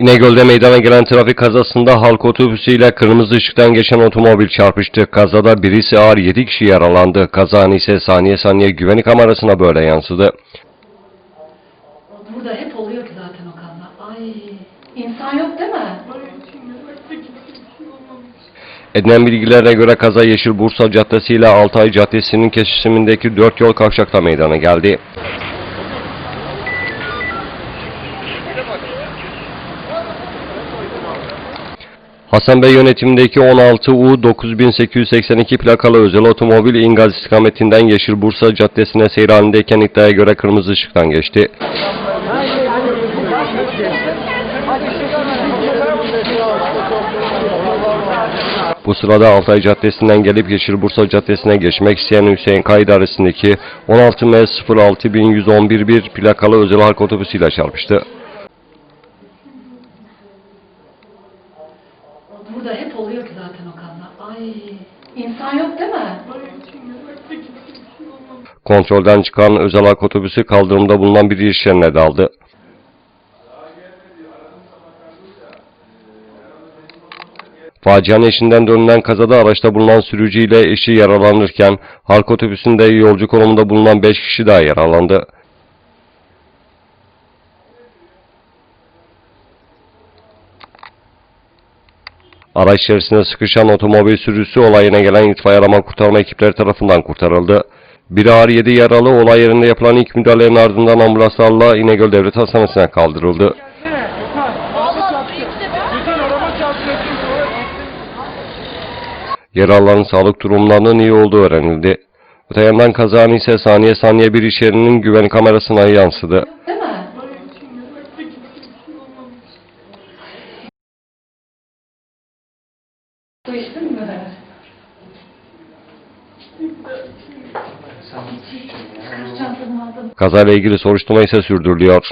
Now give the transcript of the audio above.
İnegöl'de meydana gelen trafik kazasında halk otobüsüyle kırmızı ışıktan geçen otomobil çarpıştı. Kazada birisi ağır 7 kişi yaralandı. Kazan ise saniye saniye güvenlik kamerasına böyle yansıdı. Burada hep oluyor ki zaten o kaza. Ay insan yok değil mi? Edinen bilgilere göre kaza Yeşil Bursa Caddesi ile Altay Caddesi'nin kesişimindeki dört yol kavşakta meydana geldi. Hasan Bey yönetimindeki 16U 9882 plakalı özel otomobil İngaz istikametinden Yeşil Bursa Caddesi'ne seyir halindeyken iddiaya göre kırmızı ışıktan geçti. Bu sırada Altay Caddesi'nden gelip Yeşil Bursa Caddesi'ne geçmek isteyen Hüseyin K idaresindeki 16M 06111 plakalı özel halk otobüsüyle çarpıştı. Burada hep oluyor ki zaten o kaza. Ay insan yok değil mi? Kontrolden çıkan özel halk otobüsü kaldırımda bulunan bir iş yerine daldı. Facianın eşinden dönülen kazada araçta bulunan sürücü ile eşi yaralanırken halk otobüsünde yolcu konumunda bulunan 5 kişi daha yaralandı. Araç içerisinde sıkışan otomobil sürücüsü olayına gelen itfaiye arama kurtarma ekipleri tarafından kurtarıldı. Bir ağır yedi yaralı olay yerinde yapılan ilk müdahalenin ardından ambulanslarla İnegöl Devlet Hastanesi'ne kaldırıldı. Yaralıların sağlık durumlarının iyi olduğu öğrenildi. Öte yandan kazanın ise saniye saniye bir iş yerinin güvenlik kamerasına yansıdı. Değil mi? Aldım. Kazayla ilgili soruşturma ise sürdürülüyor.